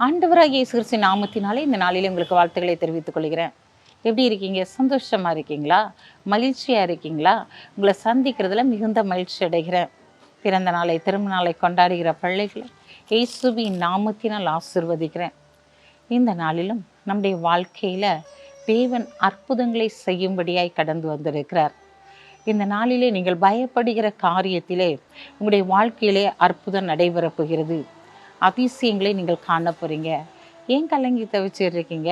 ஆண்டவராகிய இயேசு கிறிஸ்துவின் நாமத்தினாலே இந்த நாளிலே உங்களுக்கு வாழ்த்துக்களை தெரிவித்துக் கொள்கிறேன். எப்படி இருக்கீங்க? சந்தோஷமா இருக்கீங்களா? மகிழ்ச்சியா இருக்கீங்களா? உங்களை சந்திக்கிறதுல மிகுந்த மகிழ்ச்சி அடைகிறேன். பிறந்த நாளை திரும்ப நாளை கொண்டாடுகிற பிள்ளைகளை இயேசுவின் நாமத்தினால் ஆசிர்வதிக்கிறேன். இந்த நாளிலும் நம்முடைய வாழ்க்கையில தேவன் அற்புதங்களை செய்யும்படியாய் கடந்து வந்திருக்கிறார். இந்த நாளிலே நீங்கள் பயப்படுகிற காரியத்திலே உங்களுடைய வாழ்க்கையிலே அற்புதம் நடைபெறப் போகிறது. அதிசயங்களை நீங்கள் காண போகிறீங்க ஏன் கலங்கி தவிச்சிருக்கீங்க?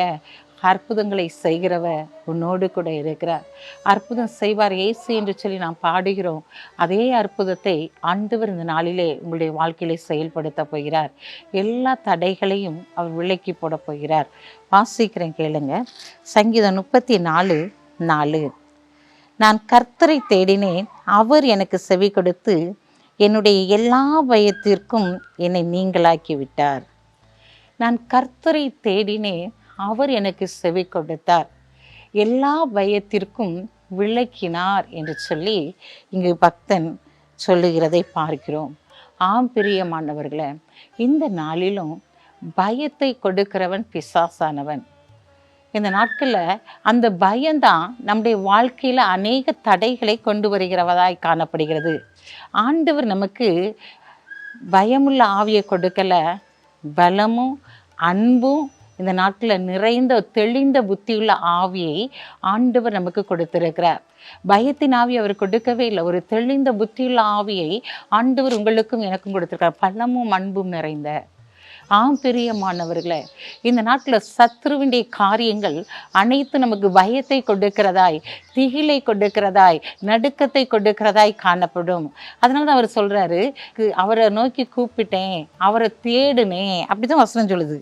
அற்புதங்களை செய்கிறவ உன்னோடு கூட இருக்கிறார். அற்புதம் செய்வார் ஏசு என்று சொல்லி நாம் பாடுகிறோம். அதே அற்புதத்தை ஆண்டவர் இந்த நாளிலே உங்களுடைய வாழ்க்கையிலே செயல்படுத்த போகிறார். எல்லா தடைகளையும் அவர் விலக்கி போட போகிறார். வாசிக்கிறேன் கேளுங்க. சங்கீதம் முப்பத்தி நாலு நாலு. நான் கர்த்தரை தேடினேன். அவர் எனக்கு செவி கொடுத்து என்னுடைய எல்லா பயத்திற்கும் என்னை நீங்களாக்கி விட்டார் நான் கர்த்தரை தேடினேன் அவர் எனக்கு செவி கொடுத்தார். எல்லா பயத்திற்கும் விளக்கினார் என்று சொல்லி இங்கு பக்தன் சொல்லுகிறதை பார்க்கிறோம். ஆம் பிரியமானவர்களே இந்த நாளிலும் பயத்தை கொடுக்கிறவன் பிசாசானவன். இந்த நாட்களில் அந்த பயம்தான் நம்முடைய வாழ்க்கையில் அநேக தடைகளை கொண்டு வருகிறவதாய் காணப்படுகிறது. ஆண்டவர் நமக்கு பயமுள்ள ஆவியை கொடுக்கல பலமும் அன்பும் இந்த நாட்டில் நிறைந்த தெளிந்த புத்தியுள்ள ஆவியை ஆண்டவர் நமக்கு கொடுத்திருக்கிறார். பயத்தின் ஆவி அவர் கொடுக்கவே இல்லை. ஒரு தெளிந்த புத்தியுள்ள ஆவியை ஆண்டவர் உங்களுக்கும் எனக்கும் கொடுத்திருக்கிறார். பலமும் அன்பும் நிறைந்த ஆம் பிரியமானவர்களே இந்த நாட்டில் சத்ருவினுடைய காரியங்கள் அனைத்து நமக்கு பயத்தை கொடுக்கிறதாய் திகிலை கொடுக்கிறதாய் நடுக்கத்தை கொடுக்கிறதாய் காணப்படும். அதனால தான் அவர் சொல்கிறாரு அவரை நோக்கி கூப்பிட்டேன் அவரை தேடுனேன். அப்படிதான் வசனம் சொல்லுது.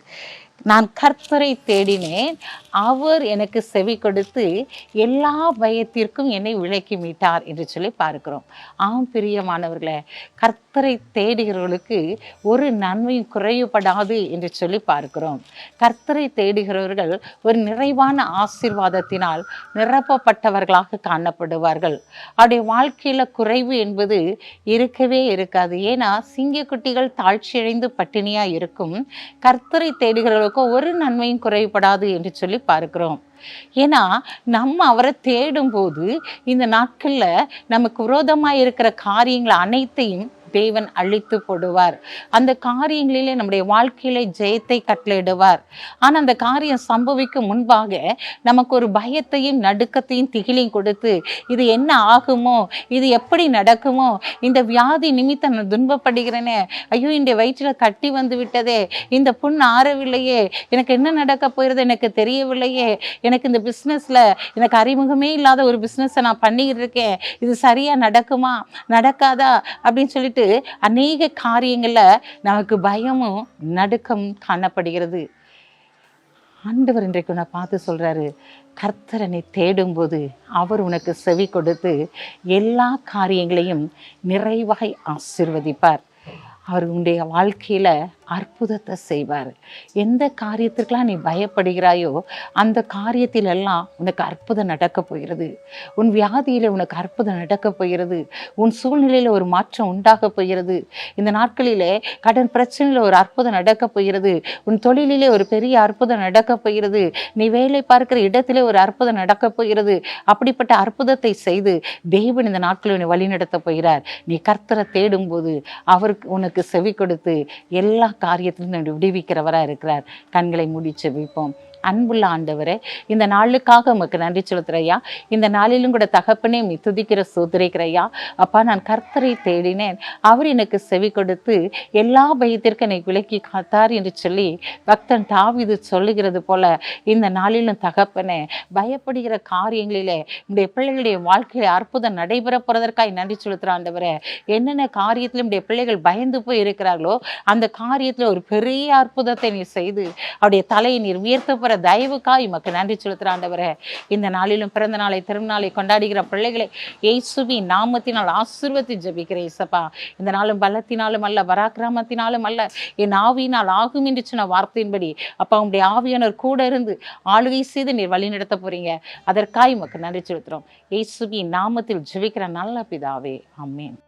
நான் கர்த்தரை தேடினேன். அவர் எனக்கு செவி கொடுத்து எல்லா பயத்திற்கும் என்னை விளக்கி மீட்டார் என்று சொல்லி பார்க்கிறோம். ஆம் பிரியமானவர்களே கர்த்தரை தேடுகிறவர்களுக்கு ஒரு நன்மையும் குறைவுபடாது என்று சொல்லி பார்க்கிறோம். கர்த்தரை தேடுகிறவர்கள் ஒரு நிறைவான ஆசீர்வாதத்தினால் நிரப்பப்பட்டவர்களாக காணப்படுவார்கள். அவருடைய வாழ்க்கையில் குறைவு என்பது இருக்கவே இருக்காது. ஏன்னா சிங்கக்குட்டிகள் தாழ்ச்சியடைந்து பட்டினியாக இருக்கும். கர்த்தரை தேடுகிறவர்களுக்கு ஒரு நன்மையும் குறைபடாது என்று சொல்லி பார்க்கிறோம். ஏன்னா நம்ம அவரை தேடும் போது இந்த நாட்களில் நமக்கு விரோதமாக இருக்கிற காரியங்கள் அனைத்தையும் தேவன் அழித்து போடுவார். அந்த காரியங்களிலே நம்முடைய வாழ்க்கையிலே ஜெயத்தை கட்டளையிடுவார். ஆனால் அந்த காரியம் சம்பவிக்கும் முன்பாக நமக்கு ஒரு பயத்தையும் நடுக்கத்தையும் திகிலையும் கொடுத்து இது என்ன ஆகுமோ இது எப்படி நடக்குமோ இந்த வியாதி நிமித்தம் நான் துன்பப்படுகிறேனே ஐயோ இந்த வயிற்றில் கட்டி வந்து விட்டதே இந்த புண் ஆறவில்லையே எனக்கு என்ன நடக்க போகிறது எனக்கு தெரியவில்லையே எனக்கு இந்த பிஸ்னஸில் எனக்கு அறிமுகமே இல்லாத ஒரு பிஸ்னஸை நான் பண்ணிக்கிட்டு இருக்கேன் இது சரியாக நடக்குமா நடக்காதா அப்படின்னு சொல்லிட்டு அநேக காரியங்களில் நமக்கு பயமும் நடுக்கம் காணப்படுகிறது. ஆண்டவர் இன்றைக்கு உன்னை பார்த்து சொல்றாரு கர்த்தரனை தேடும்போது அவர் உனக்கு செவி கொடுத்து எல்லா காரியங்களையும் நிறைவாய் ஆசிர்வதிப்பார். அவர் உன்னுடைய வாழ்க்கையில் அற்புதத்தை செய்வார். எந்த காரியத்திற்கெல்லாம் நீ பயப்படுகிறாயோ அந்த காரியத்திலெல்லாம் உனக்கு அற்புதம் நடக்க போகிறது. உன் வியாதியில் உனக்கு அற்புதம் நடக்கப் போகிறது. உன் சூழ்நிலையில் ஒரு மாற்றம் உண்டாக போகிறது. இந்த நாட்களிலே கடன் பிரச்சனையில் ஒரு அற்புதம் நடக்கப் போகிறது. உன் தொழிலிலே ஒரு பெரிய அற்புதம் நடக்க போகிறது. நீ வேலை பார்க்கிற இடத்திலே ஒரு அற்புதம் நடக்க போகிறது. அப்படிப்பட்ட அற்புதத்தை செய்து தேவன் இந்த நாட்களில் உன்னை வழிநடத்தப் போகிறார். நீ கர்த்தரை தேடும்போது அவருக்கு உனக்கு செவி கொடுத்து எல்லா காரியத்திலும் விடுவிக்கிறவராக இருக்கிறார். கண்களை மூடி செவிப்போம் அன்புள்ள ஆண்டவரே இந்த நாளுக்காக உமக்கு நன்றி செலுத்துறையா இந்த நாளிலும் கூட தகப்பனே உம்மை துதிக்கிற சோதரிக்கிறையா அப்பா நான் கர்த்தரை தேடினேன். அவர் எனக்கு செவி கொடுத்து எல்லா பயத்திற்கும் என்னை விலக்கி காத்தார் என்று சொல்லி பக்தன் தாவிது சொல்லுகிறது போல இந்த நாளிலும் தகப்பனே பயப்படுகிற காரியங்களிலே இந்த பிள்ளைகளுடைய வாழ்க்கையில அற்புதம் நடைபெற போறதற்காக நன்றி செலுத்துகிற ஆண்டவரே. என்னென்ன காரியத்திலும் இந்த பிள்ளைகள் பயந்து போய் இருக்கிறார்களோ அந்த காரியத்தில் ஒரு பெரிய அற்புதத்தை நீ செய்து அவருடைய தலையை நீர் உயர்த்த போற தயவுக்காய் உமக்கு நன்றி செலுத்துகிற ஆண்டவரே. இந்த நாளிலும் பிறந்த நாளை திருநாளை கொண்டாடுகிற பிள்ளைகளை ஏசுவி நாமத்தினால் ஆசிர்வத்தை ஜெபிக்கிறேன் இசப்பா இந்த நாளும் பலத்தினாலும் அல்ல பராக்கிரமத்தினாலும் அல்ல என் ஆவியினால் ஆகும் என்று சொன்ன வார்த்தையின்படி அப்பா உங்களுடைய ஆவியானவர் கூட இருந்து ஆளுகை செய்து நீர் வழிநடத்த போறீங்க. அதற்காய் உமக்கு நன்றி செலுத்துறோம் ஏசுவி நாமத்தில் ஜெபிக்கிற நல்ல பிதாவே. அம்மேன்